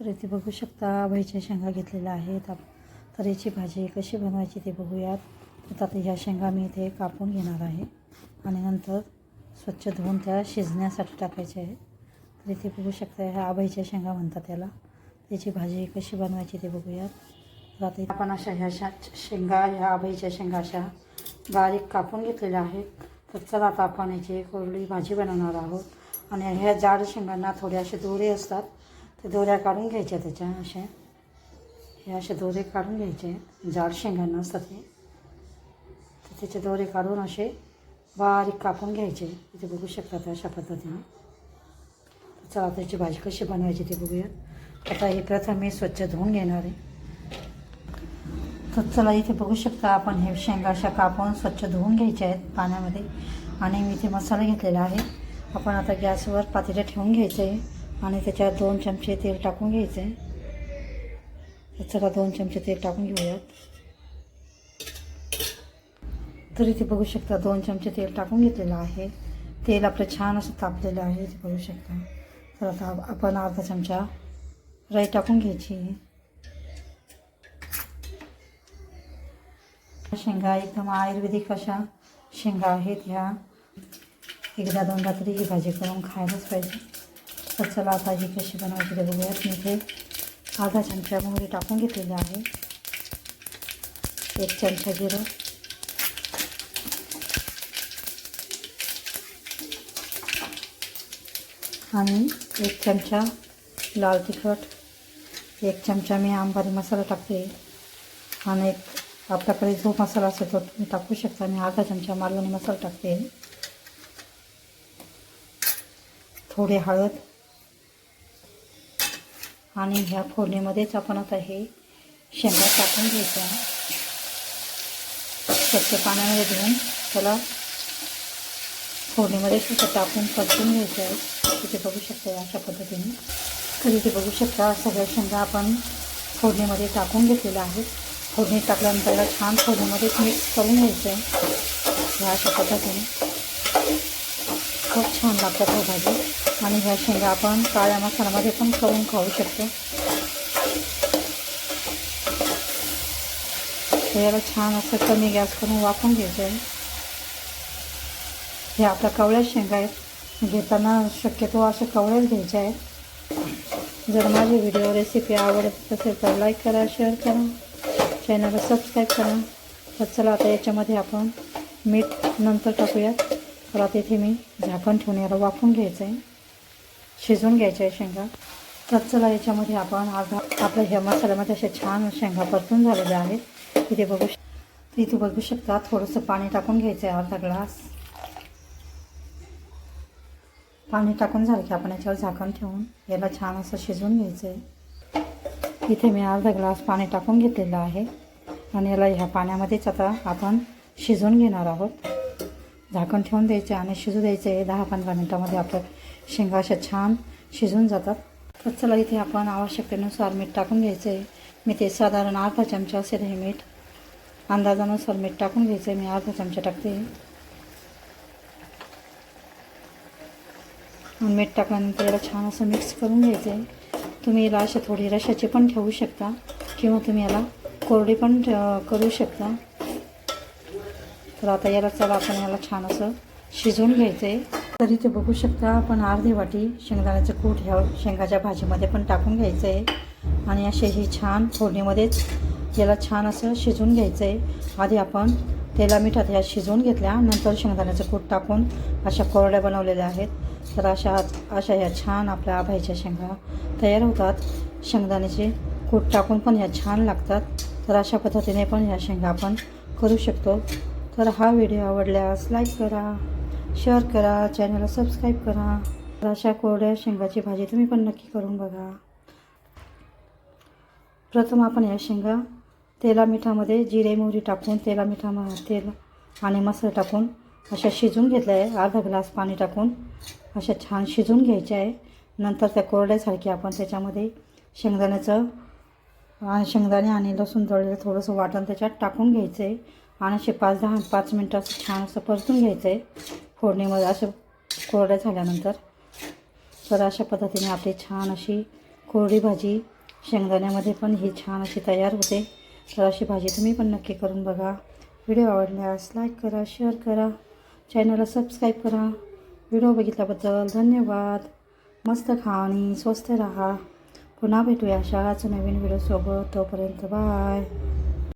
तर इथे बघू शकता अभयच्या शेंगा घेतलेल्या आहेत. तर याची भाजी कशी बनवायची ते बघूयात. तर आता ह्या शेंगा मी इथे कापून घेणार आहे. आणि नंतर स्वच्छ धुवून त्या शिजण्यासाठी टाकायच्या आहेत तर इथे बघू शकता ह्या अभयच्या शेंगा म्हणतात त्याला. त्याची भाजी कशी बनवायची ते बघूयात. तर आता आपण अशा ह्या शा शेंगा ह्या अभयच्या शेंगा अशा बारीक कापून घेतलेल्या आहेत. तर चला आता आपण याची कोरडी भाजी बनवणार आहोत. आणि ह्या जाड शेंगांना थोडे असे दोरे असतात. ते दोऱ्या काढून घ्यायच्या त्याच्या अशा. हे असे दोरे काढून घ्यायचे. जाड शेंगांना असतात ते तर त्याचे दोरे काढून असे बारीक कापून घ्यायचे. इथे बघू शकतात अशा पद्धतीने. चला त्याची भाजी कशी बनवायची ते बघूया आता हे प्रथम मी स्वच्छ धुवून घेणार आहे. तर चला इथे बघू शकता आपण हे शेंगा अशा कापून स्वच्छ धुवून घ्यायच्या आहेत पाण्यामध्ये. आणि मी इथे मसाला घेतलेला आहे. आपण आता गॅसवर पातेलं ठेवून घ्यायचं. आहे आणि त्याच्यात दोन चमचे तेल टाकून घ्यायचं. आहे चला दोन चमचे तेल टाकून घेऊयात. तर इथे बघू शकता दोन चमचे तेल टाकून घेतलेलं आहे. तेल आपलं छान असं तापलेलं आहे इथे बघू शकता. तर आता आपण अर्धा चमचा राई टाकून घ्यायची. शेंगा एकदम आयुर्वेदिक अशा शेंगा आहेत ह्या. एकदा दोनदा तरी ही भाजी करून खायलाच पाहिजे. तर चला आता ही कशी बनवायची ते बघूयात. मी इथे अर्धा चमचा मोहरी टाकून घेतलेली आहे. एक चमचा जिरं. आणि एक चमचा लाल तिखट. एक चमचा मी आंबारी मसाला टाकते. आणि एक आपल्याकडे जो मसाला असेल तो तुम्ही टाकू शकता. मी अर्धा चमचा मालवणी मसाला टाकते. थोडी हळद. आणि ह्या फोडणीमध्येच आपण आता हे शेंगा टाकून घ्यायच्या. स्वच्छ पाण्यामध्ये धुवून त्याला फोडणीमध्ये सुद्धा टाकून परतून घ्यायचं आहे. तिथे बघू शकता अशा पद्धतीने. तर इथे बघू शकता सगळ्या शेंगा आपण फोडणीमध्ये टाकून घेतलेल्या आहेत. फोडणी टाकल्यानंतर याला छान फोडणीमध्येच मिक्स करून घ्यायचं आहे. ह्या अशा पद्धतीने. खूप छान लागतात हो भाजी. आणि ह्या शेंगा आपण काळ्या मसाल्यामध्ये पण करून खाऊ शकतो. याला छान असं कमी गॅस करून वाफून घ्यायचं आहे. हे आपल्या कवळ्या शेंगा आहेत. घेताना शक्यतो अशा कवळ्याच घ्यायच्या आहेत. जर माझी व्हिडिओ रेसिपी आवडत असेल तर लाईक करा शेअर करा चॅनलला सबस्क्राईब करा. तर चला आता याच्यामध्ये आपण मीठ नंतर टाकूयात. तर आता इथे मी झाकण ठेवून याला वाफून घ्यायचं आहे. शिजवून घ्यायचं आहे शेंगा. तर चला याच्यामध्ये आपण अर्धा आपल्या ह्या मसाल्यामध्ये अशा छान शेंगा परतून झालेल्या आहेत. इथे बघू श इथे बघू शकता थोडंसं पाणी टाकून घ्यायचं आहे अर्धा ग्लास. पाणी टाकून झालं की आपण याच्यावर झाकण ठेवून याला छान असं शिजवून घ्यायचं आहे इथे मी अर्धा ग्लास पाणी टाकून घेतलेलं आहे. आणि याला ह्या पाण्यामध्येच आता आपण शिजवून घेणार आहोत. झाकण ठेवून द्यायचं आणि शिजू द्यायचं आहे दहा पंधरा मिनटामध्ये आपल्या शेंगा अशा छान शिजून जातात. तर चला इथे आपण आवश्यकतेनुसार मीठ टाकून घ्यायचं. आहे मी ते साधारण अर्धा चमचा असेल हे मीठ अंदाजानुसार मीठ टाकून घ्यायचं. आहे मी अर्धा चमचा टाकते. आणि मीठ टाकल्यानंतर याला छान असं मिक्स करून घ्यायचं. आहे तुम्ही याला असे थोडी रशाची पण ठेवू शकता किंवा तुम्ही याला कोरडी पण करू शकता. तर आता याला चला आपण याला छान असं शिजवून घ्यायचं. आहे तर इथे बघू शकता आपण अर्धी वाटी शेंगदाण्याचं कूट ह्या शेंगाच्या भाजीमध्ये पण टाकून घ्यायचं. आहे आणि असे ही छान फोडणीमध्येच याला छान असं शिजवून घ्यायचं. आहे आधी आपण तेला मिठात ह्या शिजवून घेतल्या नंतर शेंगदाण्याचं कूट टाकून अशा कोरड्या बनवलेल्या आहेत. तर अशा अशा ह्या छान आपल्या आभाईच्या शेंगा तयार होतात. शेंगदाण्याचे कूट टाकून पण ह्या छान लागतात. तर अशा पद्धतीने पण ह्या शेंगा आपण करू शकतो. तर हा व्हिडिओ आवडल्यास लाईक करा. शेअर करा चॅनलला सबस्क्राईब करा. तर अशा कोरड्या शेंगाची भाजी तुम्ही पण नक्की करून बघा. प्रथम आपण या शेंगा. तेला मिठामध्ये जिरे मोहरी टाकून तेला मिठा तेल आणि मसाला टाकून अशा शिजवून घेतल्या आहे अर्धा ग्लास पाणी टाकून अशा छान शिजवून घ्यायच्या आहे. नंतर त्या कोरड्यासारखी आपण त्याच्यामध्ये शेंगदाण्याचं आणि शेंगदाणे आणि लसूण तळलेलं थोडंसं वाटण त्याच्यात टाकून घ्यायचं आहे आणि असे पाच दहा पाच मिनटं असं छान असं परतून घ्यायचं आहे फोडणीमध्ये असं कोरड्या झाल्यानंतर तर अशा पद्धतीने आपली छान अशी कोरडी भाजी शेंगदाण्यामध्ये पण ही छान अशी तयार होते. तर अशी भाजी तुम्ही पण नक्की करून बघा. व्हिडिओ आवडल्यास लाईक करा शेअर करा चॅनलला सबस्क्राईब करा. व्हिडिओ बघितल्याबद्दल धन्यवाद. मस्त खा आणि स्वस्त राहा. पुन्हा भेटूया अशाच नवीन व्हिडिओसोबत. तोपर्यंत बाय.